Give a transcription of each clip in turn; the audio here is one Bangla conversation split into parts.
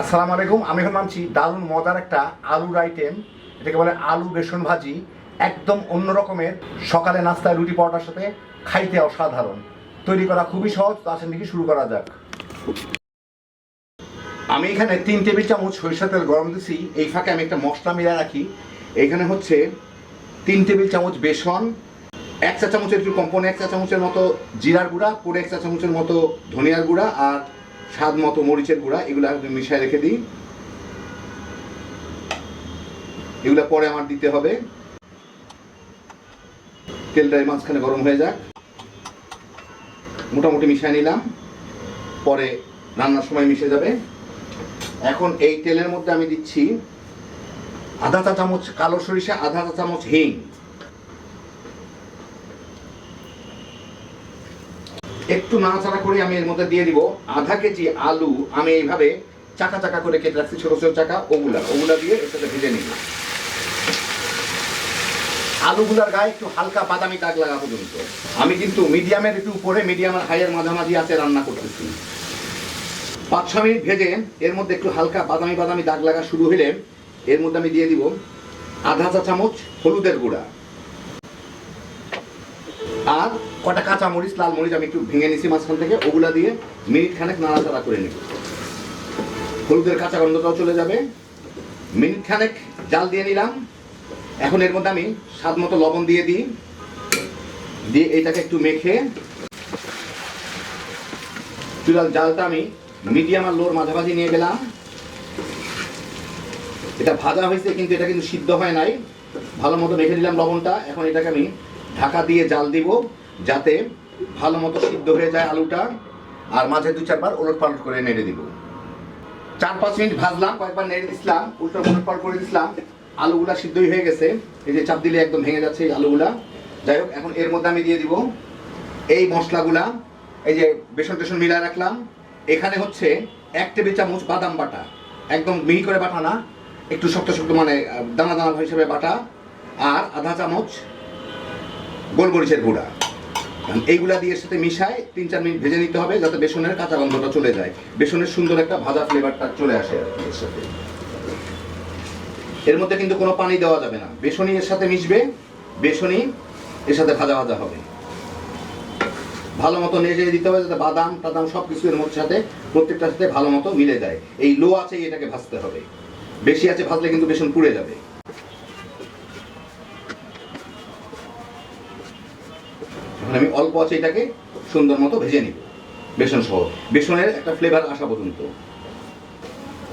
আসসালামু আলাইকুম, আমি এখন নামছি দারুণ মজার একটা আলুর আইটেম এটাকে বলে আলু বেসন ভাজি। একদম অন্য রকমের, সকালে নাস্তায় রুটি পরোটার সাথে খাইতে অসাধারণ। তৈরি করা খুবই সহজ, তো আসেন দেখি শুরু করা যাক। আমি এখানে তিন টেবিল চামচ সরিষা তেল গরম দিছি, এই ফাঁকে আমি একটা মশলা মিলাই রাখি। এখানে হচ্ছে তিন টেবিল চামচ বেসন, এক চা চামচের একটু কম এক চা চামচের মতো জিরার গুঁড়া পুরো এক চা চামচের মতো ধনিয়ার গুঁড়া, আর স্বাদ মতো মরিচের গুঁড়া, এগুলো মিশিয়ে রেখে দিই। এগুলো পরে আমার দিতে হবে। তেলটা এই মাঝখানে গরম হয়ে যাক। মোটামুটি মিশিয়ে নিলাম। পরে রান্নার সময় মিশে যাবে। এখন এই তেলের মধ্যে আমি দিচ্ছি আধা চা চামচ কালো সরিষা, আধা চা চামচ হিং। একটু নাড়াচাড়া করে আমি এর মধ্যে দিয়ে দিব আধা কেজি আলু। আমি এইভাবে চাকা চাকা করে কেটে রাখছি, ছোট ছোট চাকা, ওগুলা। ওগুলা দিয়ে এর সাথে ভেজে নিব। আলুগুলার গায়ে একটু হালকা বাদামি দাগ লাগা পর্যন্ত। আমি কিন্তু মিডিয়ামের একটু উপরে, মিডিয়াম আর হাইয়ের মাঝামাঝি আছে, রান্না করতেছি। পাঁচ, ছ মিনিট ভেজে এর মধ্যে একটু হালকা বাদামি বাদামি দাগ লাগা শুরু হলে এর মধ্যে আমি দিয়ে দিব আধা চা চামচ হলুদের গুঁড়া। আর কটা কাঁচা মরিচ, লাল মরিচ আমি একটু ভেঙে নিছি মাঝখান থেকে, ওগুলা দিয়ে মিনিট খানেক নাড়াচাড়া করে নেব। হলুদের কাঁচা গন্ধটাও চলে যাবে। মিনিট খানেক জাল দিয়ে নিলাম। এখন এর মধ্যে আমি স্বাদ মতো লবণ দিয়ে দিই। দিয়ে এটাকে একটু মেখে চুলার জালটা আমি মিডিয়াম আর লোর মাঝামাঝি নিয়ে গেলাম। এটা ভাজা হয়েছে, কিন্তু এটা কিন্তু সিদ্ধ হয় নাই। ভালো মতো মেখে দিলাম লবণটা। এখন এটাকে আমি ঢাকা দিয়ে জাল দিব। যাতে ভালো মতো সিদ্ধ হয়ে যায় আলুটা, আর মাঝে দু চারবার ওলট পালট করে নেড়ে দিব। চার পাঁচ মিনিট ভাজলাম, কয়েকবার নেড়ে দিছিলাম, উল্টো ওলট পালট করে দিছিলাম। আলুগুলা সিদ্ধই হয়ে গেছে। এই যে চাপ দিলে একদম ভেঙে যাচ্ছে এই আলুগুলা। যাই হোক, এখন এর মধ্যে আমি দিয়ে দিব এই মশলাগুলা। এই যে বেসন টেসন মিলায় রাখলাম। এখানে হচ্ছে এক টেবিল চামচ বাদাম বাটা। একদম মিহি করে বাটা না, একটু শক্ত শক্ত মানে দানা দানা হিসেবে বাটা। আর আধা চামচ গোলমরিচের গুঁড়া। এইগুলা দিয়ে সাথে মিশায় তিন চার মিনিট ভেজে নিতে হবে যাতে বেসনের কাঁচা গন্ধটা চলে যায়। বেসনের সুন্দর একটা ভাজা ফ্লেভারটা চলে আসে এর মধ্যে কিন্তু কোনো পানি দেওয়া যাবে না। বেসনই এর সাথে মিশবে, বেসনই এর সাথে ভাজা ভাজা হবে। ভালো মতো নেড়ে দিতে হবে যাতে বাদাম, টাদাম সব কিছু এর মধ্যে সাথে, প্রত্যেকটার সাথে ভালো মতো মিলে যায়। এই লো আছে এটাকে ভাজতে হবে। বেশি আছে ভাজলে কিন্তু বেসন পুড়ে যাবে। এখন আমি অল্প আছে এটাকে সুন্দর মতো ভেজে নিব। বেসন সহ। বেসনের একটা ফ্লেভার আসা পর্যন্ত।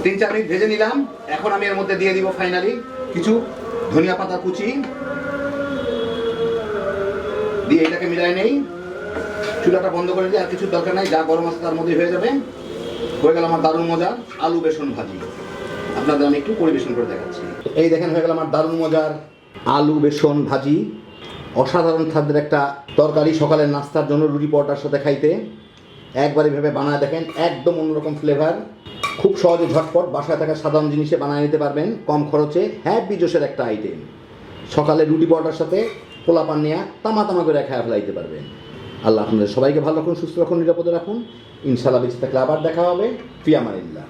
তিন চার মিনিট ভেজে নিলাম। এখন আমি এর মধ্যে দিয়ে দিব ফাইনালি কিছু ধনিয়া পাতা কুচি। দিয়ে এটাকে মিলাই নেই। চুলাটা বন্ধ করে দিয়ে আর কিছু দরকার নাই। যা গরম আছে তার মধ্যে হয়ে যাবে। হয়ে গেল আমার দারুণ মজার আলু বেসন ভাজি। আপনাদের আমি একটু পরিবেশন করে দেখাচ্ছি। এই দেখেন, হয়ে গেল আমার দারুণ মজার আলু বেসন ভাজি। অসাধারণ খাদ্যের একটা তরকারি, সকালের নাস্তার জন্য রুটি পরোটার সাথে খাইতে। একবারে ভেবে বানায় দেখেন, একদম অন্যরকম ফ্লেভার খুব সহজে ঝটপট বাসায় থাকা সাধারণ জিনিসে বানিয়ে নিতে পারবেন, কম খরচে হ্যাপি জোশের একটা আইটেম সকালে রুটি পরোটার সাথে পোলা পান নিয়ে তামা তামা করে খায় ফেলাইতে পারবেন। আল্লাহ আপনাদের সবাইকে ভালো রাখুন, সুস্থ রাখুন, নিরাপদে রাখুন। ইনশাল্লাহ বেঁচে থাকলে আবার দেখা হবে। ফিয়ামানিল্লাহ।